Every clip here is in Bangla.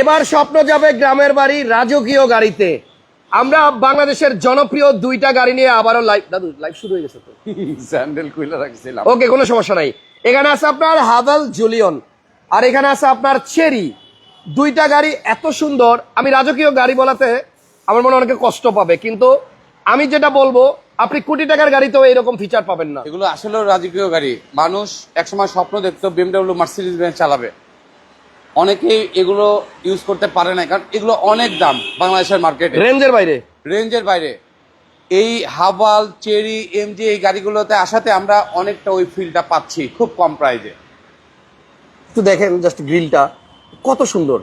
এবার স্বপ্ন যাবে গ্রামের বাড়ি রাজকীয় গাড়িতে। আমরা বাংলাদেশের জনপ্রিয় দুইটা গাড়ি নিয়ে আবারও লাইভ দাদু লাইভ শুরু হয়ে গেছে তো। স্যান্ডেল খুলে রাখছিলাম। ওকে কোনো সমস্যা নাই। এখানে আছে আপনার হাভেল জুলিয়ন আর এখানে আছে আপনার চেরি। দুইটা গাড়ি এত সুন্দর। আমি রাজকীয় গাড়ি বলাতে আমার মনে অনেকে কষ্ট পাবে কিন্তু আমি যেটা বলব আপনি কোটি টাকার গাড়িতেও এরকম ফিচার পাবেন না। এগুলো আসলেও রাজকীয় গাড়ি। মানুষ একসময় স্বপ্ন দেখতো বিএমডব্লিউ মার্সিডিজ চালাবে। অনেকেই এগুলো ইউজ করতে পারে না কারণ এগুলো অনেক দাম বাংলাদেশের মার্কেটে রেঞ্জের বাইরে? রেঞ্জের বাইরে। এই হাবাল চেরি এমজি এই গাড়িগুলোতে আসাতে আমরা অনেকটা ওই ফিলটা পাচ্ছি খুব কম প্রাইজে একটু দেখেন জাস্ট গ্রিলটা কত সুন্দর।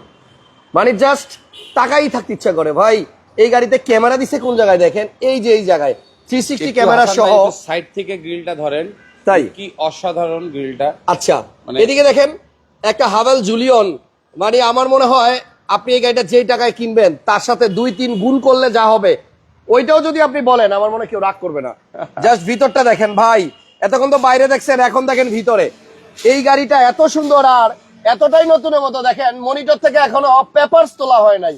মানে জাস্ট তাকাই থাকতে ইচ্ছা করে ভাই। এই গাড়িতে ক্যামেরা দিছে কোন জায়গায় দেখেন? এই যে এই জায়গায়। থ্রি সিক্সটি ক্যামেরা সহ। সাইড থেকে গ্রিলটা ধরেন তাই? কি অসাধারণ গ্রিলটা আচ্ছা মানে- এদিকে দেখেন একটা হাভেল জুলিয়ন মানে আমার মনে হয় আপনি এই গাড়িটা যেই টাকায় কিনবেন তার সাথে দুই তিন গুণ করলে যা হবে ওইটাও যদি আপনি বলেন আমার মনে কেউ রাগ করবে না। জাস্ট ভিতরটা দেখেন ভাই এতক্ষণ তো বাইরে দেখছেন এখন দেখেন ভিতরে। এই গাড়িটা এত সুন্দর আর এতটাই নতুনের মতো দেখেন মনিটর থেকে এখনও পেপারস তোলা হয় নাই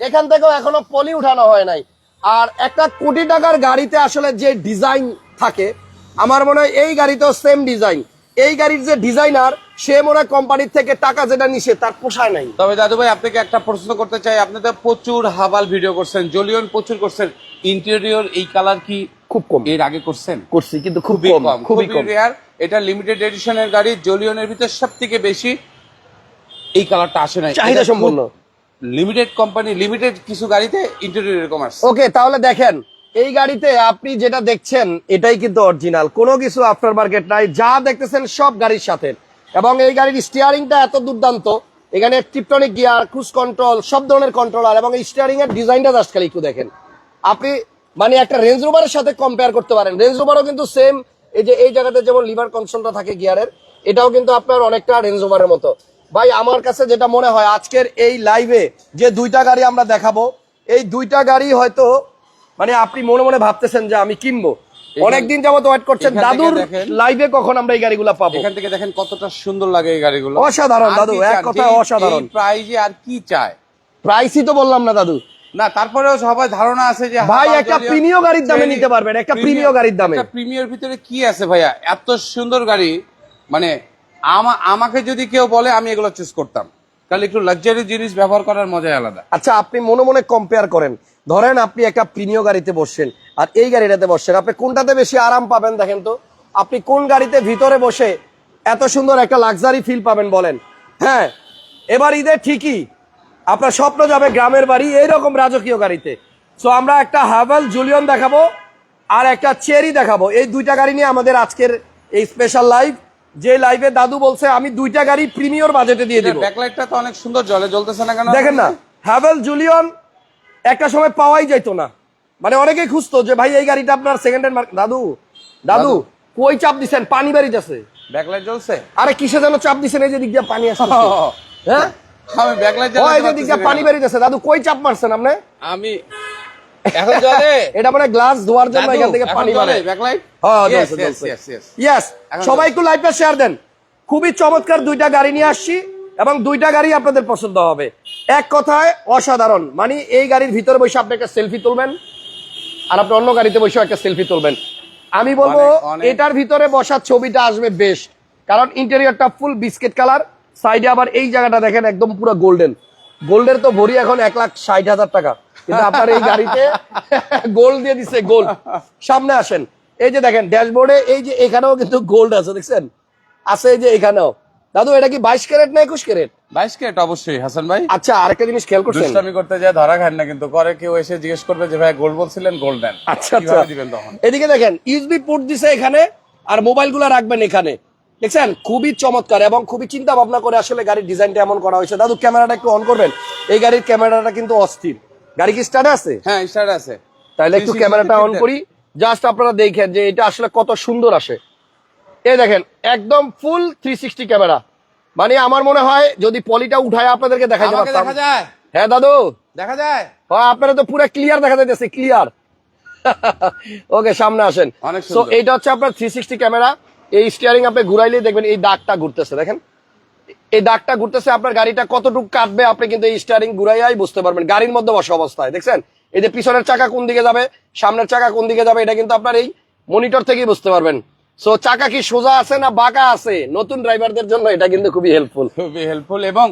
এখান থেকেও এখনও পলি উঠানো হয় নাই। আর একটা কোটি টাকার গাড়িতে আসলে যে ডিজাইন থাকে আমার মনে হয় এই গাড়িতেও সেম ডিজাইন এই গাড়ির যে ডিজাইনার সে মনে হয় কোম্পানির থেকে টাকা যেটা নিছে তার পোষায় নাই। তবে দাদু ভাই আপনাকে একটা প্রশ্ন করতে চাই। আপনি তো প্রচুর হাবাল ভিডিও করছেন জলিয়ন প্রচুর করছেন। ইন্টেরিয়র এই কালার কি খুব কম। এর আগে করছেন? করছি কিন্তু খুব খুবই কম খুবই কম। এটা লিমিটেড এডিশনের গাড়ি জলিয়নের ভিতর সব থেকে বেশি এই কালারটা আসে না চাহিদা সম্পূর্ণ লিমিটেড কোম্পানি লিমিটেড কিছু গাড়িতে ইন্টেরিয়র এরকম আসছে। ওকে তাহলে দেখেন এই গাড়িতে আপনি যেটা দেখছেন এটাই কিন্তু অরিজিনাল কোনো কিছু আফটার মার্কেট নাই যা দেখতেছেন সব গাড়ির সাথে। এবং এই গাড়ির স্টিয়ারিংটা এত দুর্দান্ত। এখানে টিপটনিক গিয়ার ক্রুজ কন্ট্রোল সব ধরনের কন্ট্রোলার এবং স্টিয়ারিং এর ডিজাইনটা জাস্ট খালি একটু দেখেন। আপনি মানে একটা রেঞ্জ রোভারের সাথে কম্পেয়ার করতে পারেন। রেঞ্জ রোভারও কিন্তু সেম এই যে এই জায়গাতে যেমন লিভার কনসোলটা থাকে গিয়ারের এটাও কিন্তু আপনার অনেকটা রেঞ্জ রোভারের মতো। ভাই, আমার কাছে যেটা মনে হয়, আজকের এই লাইভে যে দুইটা গাড়ি আমরা দেখাবো, এই দুইটা গাড়ি হয়তো মানে আপনি মনে মনে ভাবতেছেন যে আমি কিনবো। অনেকদিন যাবত ওয়েট করছেন। দাদুর লাইভে কখন আমরা এই গাড়িগুলো পাবো? এখান থেকে দেখেন কতটা সুন্দর লাগে এই গাড়িগুলো। অসাধারণ দাদু, এক যেই- অসাধারণ। প্রাইজে আর কি চায়? প্রাইসই তো বললাম না দাদু। না তারপরেও সবাই ধারণা আছে যে ভাই, একটা প্রিমিয় গাড়ির দামে নিতে পারবেন, একটা প্রিমিয় গাড়ির দামে। একটা প্রিমিয়র ভিতরে কি আছে ভাইয়া? এত সুন্দর গাড়ি মানে আমাকে যদি কেউ বলে আমি এগুলো চুজ করতাম। তাহলে একটু লাক্সারি জিনিস ব্যবহার করার মজাই আলাদা। আচ্ছা আপনি মনে মনে কম্পেয়ার করেন। ধরেন আপনি একটা প্রিমিয় গাড়িতে বসছেন আর এই গাড়িটাতে বসছেন আপনি কোনটাতে বেশি আরাম পাবেন দেখেন তো? আপনি কোন গাড়িতে ভিতরে বসে এত সুন্দর একটা লাক্সারি ফিল পাবেন বলেন? হ্যাঁ এবার ঈদে ঠিকই আপনার স্বপ্ন যাবে গ্রামের বাড়ি এইরকম রাজকীয় গাড়িতে। সো আমরা একটা হাভেল জুলিয়ন দেখাবো আর একটা চেরি দেখাবো। এই দুইটা গাড়ি নিয়ে আমাদের আজকের এই স্পেশাল লাইভ যে লাইভে দাদু বলছে আমি দুইটা গাড়ি প্রিমিয়র বাজেটে দিয়ে দিব। ব্যাকলাইটটা তো অনেক সুন্দর জলে জ্বলতেছে না কেন? দেখেন না হ্যাভেল জুলিয়ন একটা সময় পাওয়াই যাইতো না। মানে অনেকেই খুঁজতো যে ভাই এই গাড়িটা আপনার সেকেন্ড হ্যান্ড দাদু দাদু দাদু। কই চাপ দিছেন? পানি বাড়ি যাচ্ছে। ব্যাকলাইট জ্বলছে? আরে কিসে যেন চাপ দিছেন? এই যে দিক দিয়ে পানি আসছে হ্যাঁ? আমি ব্যাকলাইট এই যে দিক দিয়ে পানি বেরিয়ে যাচ্ছে। দাদু কই চাপ মারছেন আপনি? আমি এখন জলে এটা মানে গ্লাস ধোয়ার জন্য এখান থেকে পানি বাড়ে। ব্যাকলাইট? হ্যাঁ, জ্বলছে, জ্বলছে। ইয়েস সবাই একটু লাইভটা শেয়ার দেন। খুবই চমৎকার দুইটা গাড়ি নিয়ে আসছি। এবং দুইটা গাড়ি আপনাদের পছন্দ হবে। এক কথায় অসাধারণ। মানে এই গাড়ির ভিতরে বসে আপনি একটা সেলফি তুলবেন আর আপনি অন্য গাড়িতে বসে একটা সেলফি তুলবেন। আমি বলব। এটার ভিতরে বসার ছবিটা আসবে বেস্ট কারণ ইন্টেরিয়রটা ফুল বিস্কিট কালার সাইডে আবার এই জায়গাটা দেখেন একদম পুরো গোল্ডেন গোল্ডের তো ভরি এখন এক লাখ ষাট হাজার টাকা। কিন্তু আপনার এই গাড়িতে গোল্ড দিয়ে দিচ্ছে গোল্ড সামনে আসেন। এই যে দেখেন ড্যাশবোর্ডে এই যে এখানেও কিন্তু গোল্ড আছে দেখছেন? আছে এই যে এখানেও। দাদু এটা কি বাইশ ক্যারেট না একুশ ক্যারেট? বাইশ ক্যারেট অবশ্যই হাসান ভাই। আচ্ছা আরেকটা জিনিস খেয়াল করছেন? আমি করতে যায় ধরা খান না কিন্তু করে কেউ এসে জিজ্ঞেস করবে যে ভাই গোল্ড বলছিলেন গোল্ড দেন। আচ্ছা আচ্ছা। দিবেন তখন? এদিকে দেখেন ইউএসবি পোর্ট দিছে এখানে আর মোবাইলগুলা রাখবেন এখানে। দেখছেন? খুবই চমৎকার এবং খুবই চিন্তা ভাবনা করে আসলে গাড়ির ডিজাইনটা এমন করা হয়েছে। দাদু ক্যামেরাটা একটু অন করবেন? এই গাড়ির ক্যামেরাটা কিন্তু অস্থির। গাড়ি কি স্টার্ট আছে? হ্যাঁ স্টার্ট আছে। তাহলে একটু ক্যামেরাটা অন করি। জাস্ট আপনারা দেখেন যে এটা আসলে কত সুন্দর আসে। এই দেখেন একদম ফুল থ্রি সিক্সটি ক্যামেরা মানে আমার মনে হয় যদি পলিটা উঠায় আপনাদেরকে দেখা যায়? হ্যাঁ দাদু? দেখা যায়? হ্যাঁ আপনারা তো পুরো ক্লিয়ার দেখা যাইতেছে ক্লিয়ার ওকে সামনে আসেন। সুন্দর। এইটা হচ্ছে আপনার থ্রি সিক্সটি ক্যামেরা এই স্টিয়ারিং আপনি ঘুরাইলেই দেখবেন এই দাগটা ঘুরতেছে দেখেন। এই দাগটা ঘুরতেছে আপনার গাড়িটা কতটুকু কাটবে আপনি কিন্তু এই স্টিয়ারিং ঘুরাইয়াই বুঝতে পারবেন। গাড়ির মধ্যে বসা অবস্থায় দেখছেন? এই যে পিছনের চাকা কোন দিকে যাবে সামনের চাকা কোন দিকে যাবে এটা কিন্তু আপনার এই মনিটর থেকেই বুঝতে পারবেন। সো চাকা কি সোজা আছে না বাঁকা আছে? নতুন ড্রাইভারদের জন্য এটা কিন্তু খুবই হেল্পফুল খুবই হেল্পফুল এবং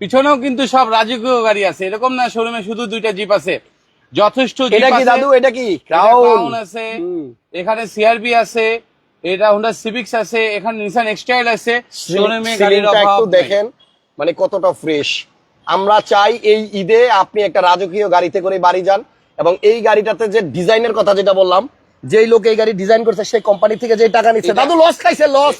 পিছনেও কিন্তু সব রাজকীয় গাড়ি আছে। এরকম না শোরুমে শুধু দুইটা জিপ আছে। যথেষ্ট জিপ এটা কি। দাদু? এটা কি? ক্রাউন আছে। এখানে সিআরবি আছে। এটা হোন্ডা সিভিক্স আছে। এখানে নিসান এক্সটাইল আছে। শোরুমে গাড়ির অভাব একটু দেখেন মানে কতটা ফ্রেশ আমরা চাই এই ঈদে আপনি একটা রাজকীয় গাড়িতে করে বাড়ি যান এবং এই গাড়িটাতে যে ডিজাইনের কথা যেটা বললাম যেই লোক এই গাড়ি ডিজাইন করছে সেই কোম্পানি থেকে যে টাকা নিচ্ছে দাদু লস খাইছে লস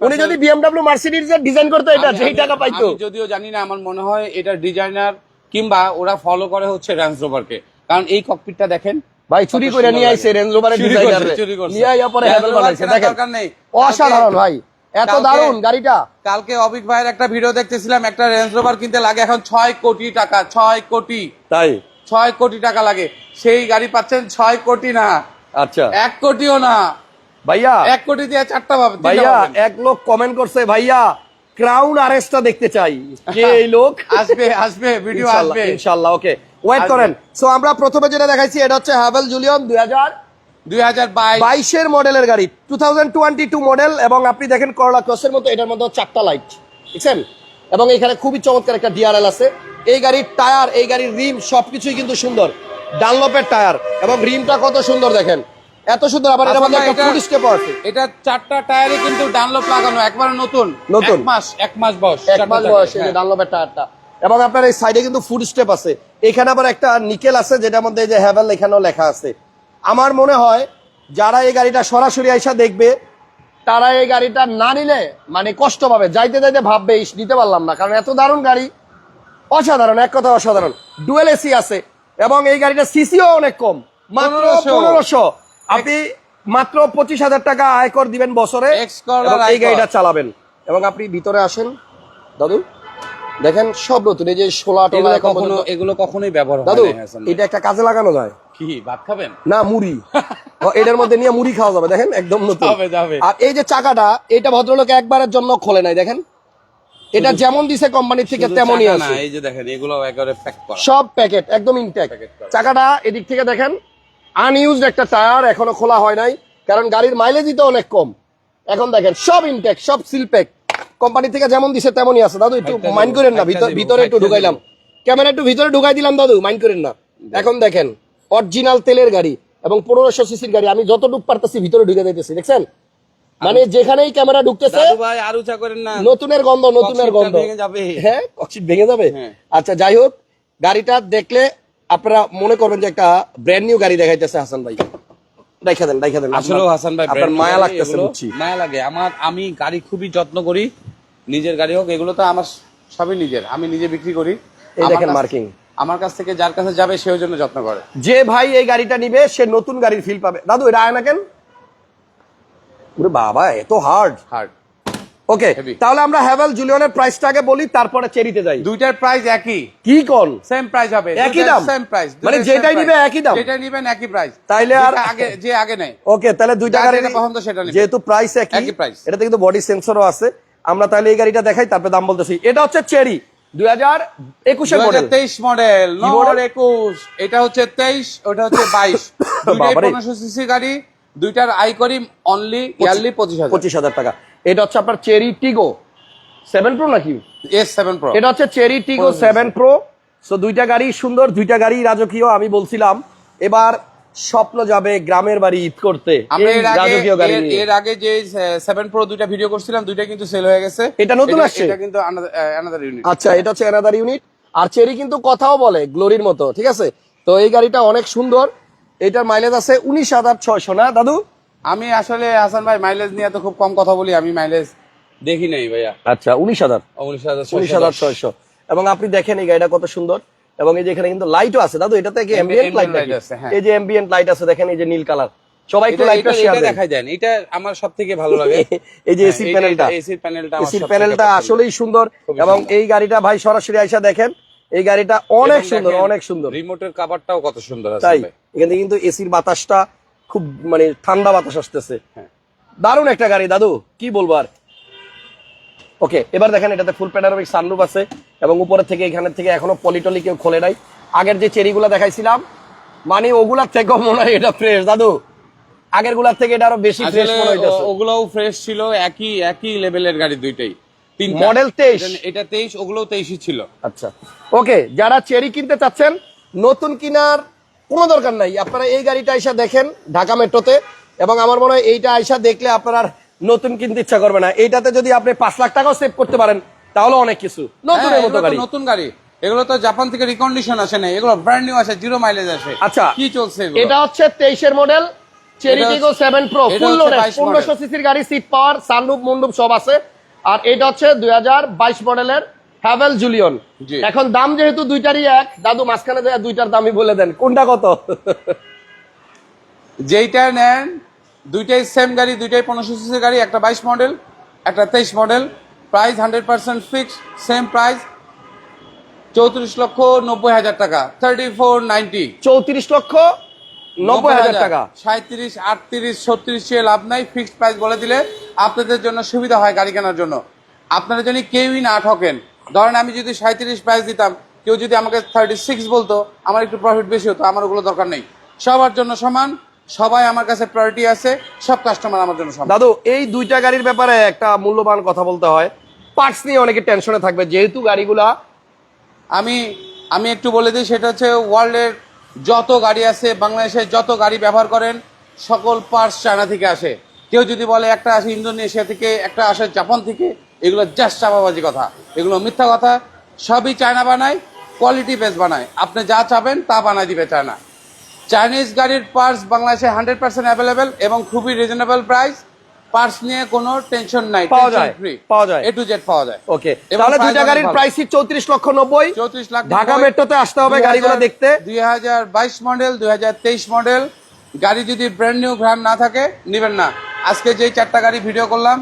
উনি যদি বিএমডব্লিউ মার্সিডিজ এর ডিজাইন করতো এটা যেই টাকা পাইতো। যদিও জানি না আমার মনে হয় এটা ডিজাইনার কিংবা ওরা ফলো করে হচ্ছে রেঞ্জ রোভারকে কারণ এই ককপিটটা দেখেন ভাই চুরি করে নিয়ে আইছে রেঞ্জ রোভারের ডিজাইনার। নিয়ে আইয়া পরে বানাইছে দেখেন। অসাধারণ ভাই এত কালকে- দারুণ গাড়িটা। কালকে অবিক ভাইয়ের একটা ভিডিও দেখতেছিলাম একটা রেঞ্জ রোভার কিনতে লাগে এখন ছয় কোটি টাকা ছয় কোটি। তাই? ছয় কোটি টাকা লাগে। সেই গাড়ি পাচ্ছেন ছয় কোটি না। আচ্ছা। এক কোটিও না। ভাইয়া। এক কোটি দিয়ে চারটা পাবেন ভাইয়া এক লোক কমেন্ট করছে ভাইয়া ক্রাউন আরএসটা দেখতে চাই। কে এই লোক? আসবে আসবে ভিডিও আসবে। ইনশাআল্লাহ ওকে ওয়েট করেন। সো আমরা প্রথমে যেটা দেখাইছি এটা হচ্ছে হ্যাভেল জুলিয়ন দুই হাজার দুই হাজার বাইশ। বাইশের মডেলের গাড়ি। Two thousand twenty two model এবং আপনি দেখেন করলা ক্রসের মতো এটার মধ্যে চারটা লাইট বুঝছেন এবং এখানে খুবই চমৎকার একটা ডিআরএল আছে। এই গাড়ির টায়ার এই গাড়ির রিম সবকিছুই কিন্তু সুন্দর। ডানলপের টায়ার এবং রিমটা কত সুন্দর দেখেন। এত সুন্দর আবার এটার মধ্যে একটা এটা- ফুড স্টেপ আছে। এটা চারটা টায়ারে কিন্তু ডানলপ লাগানো একবারে নতুন। নতুন। এক মাস এক মাস বয়স এক মাস বয়স এই হ্যাঁ। ডানলপের টায়ারটা। এবং আপনার এই সাইডে কিন্তু ফুড স্টেপ আছে। এখানে আবার একটা নিকেল আছে যেটার মধ্যে এই যে হ্যাভেল এখানেও লেখা আছে। আমার মনে হয় যারা এই গাড়িটা সরাসরি আইসা দেখবে তারা এই গাড়িটা না নিলে মানে কষ্ট পাবে। যাইতে যাইতে ভাববে ইস নিতে পারলাম না। কারণ এত দারুণ গাড়ি অসাধারণ এক কথা অসাধারণ। ডুয়েল এসি আছে। এবং এই গাড়িটা সিসিও অনেক কম। মাত্র পনেরোশো। আপনি মাত্র পঁচিশ হাজার টাকা আয়কর দিবেন বছরে এই গাড়িটা চালাবেন। এবং আপনি ভিতরে আসেন। দাদু দেখেন সব নতুন। এই যে ষোলা টোলা এগুলো কখনো এগুলো কখনোই ব্যবহার দাদু। এটা একটা কাজে লাগানো যায়। কি ভাত খাবেন? না মুড়ি। এটার মধ্যে নিয়ে মুড়ি খাওয়া যাবে। দেখেন একদম নতুন। আর এই যে চাকাটা এটা ভদ্রলোক একবারের জন্য খোলে নাই। দেখেন এটা যেমন দিছে কোম্পানি থেকে তেমনই আছে। এই যে দেখেন এগুলো একেবারে প্যাক করা। সব প্যাকেট একদম ইনটেক চাকাটা এদিক থেকে দেখেন আনইউজড একটা টায়ার এখনও খোলা হয় নাই কারণ গাড়ির মাইলেজই তো অনেক কম। এখন দেখেন সব ইনটেক সব সিল প্যাক কোম্পানি থেকে যেমন দিছে তেমনই আছে। দাদু একটু মাইন্ড করেন না ভিতরে একটু ঢুকাইলাম। ক্যামেরা একটু ভিতরে ঢুকাই দিলাম দাদু মাইন্ড করেন না। এখন দেখেন অরিজিনাল তেলের গাড়ি এবং পনেরোশো সিসির গাড়ি আমি যতটুকু পারতেছি ভিতরে ঢুকে দিতেছি দেখছেন? মানে যেখানেই ক্যামেরা ঢুকতেছে ভাই আর উঁচা করেন না। নতুনের গন্ধ নতুনের গন্ধ। ভেঙে যাবে। হ্যাঁ ককশিট ভেঙে যাবে? হ্যাঁ। আচ্ছা যাই হোক গাড়িটা দেখলে আপনারা মনে করবেন যে একটা ব্র্যান্ড নিউ গাড়ি দেখাইতেছে হাসান ভাই। দেখা দেন দেখা দেন। আসলেও হাসান ভাই আপনার মায়া লাগতেছে বুঝছি। মায়া লাগে। আমার আমি গাড়ি খুবই যত্ন করি নিজের গাড়ি হোক এগুলো তো আমার সবই নিজের। আমি নিজে বিক্রি করি। এই দেখেন আমার কাছ থেকে যার কাছে যাবে জন্য যত্ন করে। যে ভাই এই গাড়িটা নিবে সে নতুন গাড়ির ফিল পাবে। দাদু এটা আয় না কেন? ওরে বাবা এত হার্ড হার্ড ওকে তাহলে আমরা হ্যাভেল জুলিয়নের প্রাইসটা আগে বলি তারপরে চেরিতে যাই। দুইটার প্রাইস একই। কি কোন? সেম প্রাইস হবে। একই দাম? সেম প্রাইস মানে যেটাই নিবে একই দাম? যেটাই নিবেন একই প্রাইস তাইলে আর- আগে যে আগে নেই ওকে তাহলে দুইটা গাড়ি পছন্দ সেটা নিবে। যেহেতু প্রাইস একই একই price। এটাতে কিন্তু বডি সেন্সরও আছে। আমরা তাহলে এই গাড়িটা দেখাই তারপরে দাম বলতেছি। এটা হচ্ছে চেরি দুই হাজার একুশের মডেল তেইশ মডেল? একুশ এটা হচ্ছে তেইশ ওটা হচ্ছে বাইশ। পনেরোশো সিসি গাড়ি। দুইটার আই করি অনলি ইয়ারলি পঁচিশ হাজার। পঁচিশ হাজার টাকা। এটা হচ্ছে আপনার চেরি টিগো সেভেন প্রো নাকি? এস সেভেন প্রো এটা হচ্ছে Chery Tiggo seven pro so দুইটা গাড়ি সুন্দর দুইটা গাড়ি রাজকীয় আমি বলছিলাম। এবার স্বপ্ন যাবে গ্রামের বাড়ি ঈদ করতে। এর আগে যে সেভেন প্রো দুইটা ভিডিও করছিলাম দুইটা কিন্তু সেল হয়ে গেছে। এটা নতুন আসছে? এটা কিন্তু আনাদার ইউনিট আচ্ছা এটা হচ্ছে অ্যানাদার ইউনিট আর চেরি কিন্তু কথাও বলে গ্লোরির মতো ঠিক আছে? তো এই গাড়িটা অনেক সুন্দর। এটার মাইলেজ আছে উনিশ হাজার ছয়শো না দাদু? আমি আসলে হাসান ভাই মাইলেজ নিয়ে তো খুব কম কথা বলি আমি মাইলেজ দেখি নাই ভাইয়া। আচ্ছা উনিশ হাজার। উনিশ হাজার ছয়শো এবং আপনি দেখেন এই গাড়িটা কত সুন্দর। এবং এই যে এখানে কিন্তু লাইটও আছে। দাদু এটাতে কি Ambient অ্যাম্বিয়েন্ট লাইট আছে, হ্যাঁ। এই যে অ্যাম্বিয়েন্ট লাইট আছে দেখেন এই যে নীল কালার সবাই একটু লাইটটা শেয়ার দেন। দেখাই দেন। এটা আমার সব থেকে ভালো লাগে। এই যে এসি প্যানেলটা এসির প্যানেলটা এসির প্যানেলটা আসলেই সুন্দর। এবং এই গাড়িটা ভাই সরাসরি আইসা দেখেন। এই গাড়িটা অনেক সুন্দর অনেক সুন্দর। রিমোটের কাভারটাও কত সুন্দর তাই। এখানে কিন্তু এসির বাতাসটা খুব মানে ঠান্ডা বাতাস আসতেছে। হ্যাঁ। দারুণ একটা গাড়ি দাদু কি বলব আর? ওকে এবার দেখেন এটাতে ফুল প্যানারোমিক সানরুফ আছে এবং উপরে থেকে এখানে থেকে এখনও পলিটলি কেউ খোলে নাই। আগের যে চেরিগুলো দেখাইছিলাম মানে ওগুলার থেকেও মনে হয় এটা ফ্রেশ দাদু। আগেরগুলার থেকে এটা আরও বেশি ফ্রেশ মনে হইতেছে। ওগুলোও ফ্রেশ ছিল একই একই লেভেলের গাড়ি দুইটাই। Model 23 এটা- তেইশ ওগুলোও তেইশই ছিল। আচ্ছা। ওকে যারা চেরি কিনতে চাচ্ছেন নতুন কিনার কোনো দরকার নাই। আপনারা এই গাড়িটা আইসা দেখেন ঢাকা মেট্রোতে এবং আমার মনে হয় এইটা আইসা দেখলে আপনার নতুন কিনতে ইচ্ছা করবে না। এইটাতে যদি আপনি পাঁচ লাখ টাকাও সেভ করতে পারেন তাহলে অনেক কিছু। নতুনের হ্যাঁ, মতো গাড়ি। নতুন গাড়ি। এগুলো তো জাপান থেকে রিকন্ডিশন আসে না এগুলো ব্র্যান্ড নিউ আসে জিরো মাইলেজ আসে। আচ্ছা। কি চলছে এটা হচ্ছে তেইশের model Chery Tiggo seven pro full loaded 22 পনেরোশো সিসির গাড়ি সিট পাওয়ার সানরুপ মন্ডুপ সব আছে। আর এটা হচ্ছে দুই হাজার বাইশ মডেলের হ্যাভেল জুলিয়ন। এখন দাম যেহেতু দুইটারই এক দাদু মাঝখানে দুইটার দামই বলে দেন কোনটা কত? যেইটা নেন দুইটাই সেম গাড়ি দুইটাই পনেরোশো সিসি গাড়ি একটা বাইশ মডেল একটা তেইশ model. Price hundred percent fix same price চৌত্রিশ লক্ষ নব্বই হাজার টাকা থার্টি ফোর নাইনটি চৌত্রিশ লক্ষ নব্বই হাজার টাকা। সাঁত্রিশ আটত্রিশ ছত্রিশ লাভ নাই ফিক্সড প্রাইস বলে দিলে আপনাদের জন্য সুবিধা হয় গাড়ি কেনার জন্য। আপনারা যদি কেউই না ঠকেন ধরেন আমি যদি সাঁত্রিশ প্রাইস দিতাম কেউ যদি আমাকে থার্টি সিক্স বলতো আমার একটু প্রফিট বেশি হতো আমার ওগুলো দরকার নেই। সবার জন্য সমান সবাই আমার কাছে প্রায়োরিটি আছে সব কাস্টমার আমার জন্য সমান। দাদু এই দুইটা গাড়ির ব্যাপারে একটা মূল্যবান কথা বলতে হয়। পার্টস নিয়ে অনেকে টেনশনে থাকবে যেহেতু গাড়িগুলা আমি আমি একটু বলে দিই সেটা হচ্ছে ওয়ার্ল্ডের যত গাড়ি আছে, বাংলাদেশে যত গাড়ি ব্যবহার করেন, সকল পার্টস চায়না থেকে আসে। কেউ যদি বলে একটা আসে ইন্দোনেশিয়া থেকে, একটা আসে জাপান থেকে, এগুলো জাস্ট চাপাবাজি কথা। এগুলো মিথ্যা কথা। সবই চায়না বানায় কোয়ালিটি বেস বানায়। আপনি যা চাবেন, তা বানায় দিবে চায়না চাইনিজ গাড়ির পার্টস বাংলাদেশে হান্ড্রেড পার্সেন্ট অ্যাভেলেবেল এবং খুবই রিজনেবল প্রাইস পার্টস নিয়ে কোনো টেনশন নাই পাওয়া যায়, ফ্রি পাওয়া যায়। এ টু জেড পাওয়া যায়। ওকে তাহলে দুইটা গাড়ির। প্রাইস চৌত্রিশ লক্ষ নব্বই। চৌত্রিশ লাখ ঢাকা মেট্রোতে আসতে হবে গাড়িগুলো দেখতে। দুই হাজার বাইশ মডেল দুই হাজার তেইশ মডেল গাড়ি যদি ব্র্যান্ড নিউ না থাকে নেবেন না। আজকে যেই চারটা গাড়ি ভিডিও করলাম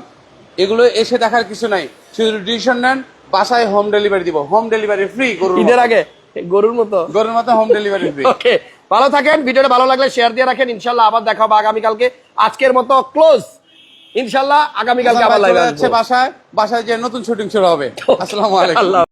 এগুলো এসে দেখার কিছু নাই। শুধু ডিসিশন নেন বাসায় হোম ডেলিভারি দিব। হোম ডেলিভারি ফ্রি গরুর ঈদের আগে গরুর মতো। গরুর মতো হোম ডেলিভারি ফ্রি ওকে ভালো থাকেন ভিডিওটা ভালো লাগলে শেয়ার দিয়ে রাখেন। ইনশাল্লাহ আবার দেখা হবে আগামীকালকে। আজকের মতো ক্লোজ ইনশাল্লাহ আগামীকালকে আবার লাইভ আসছে বাসায়। বাসায় যে নতুন শুটিং শুরু হবে। আসসালামু আলাইকুম।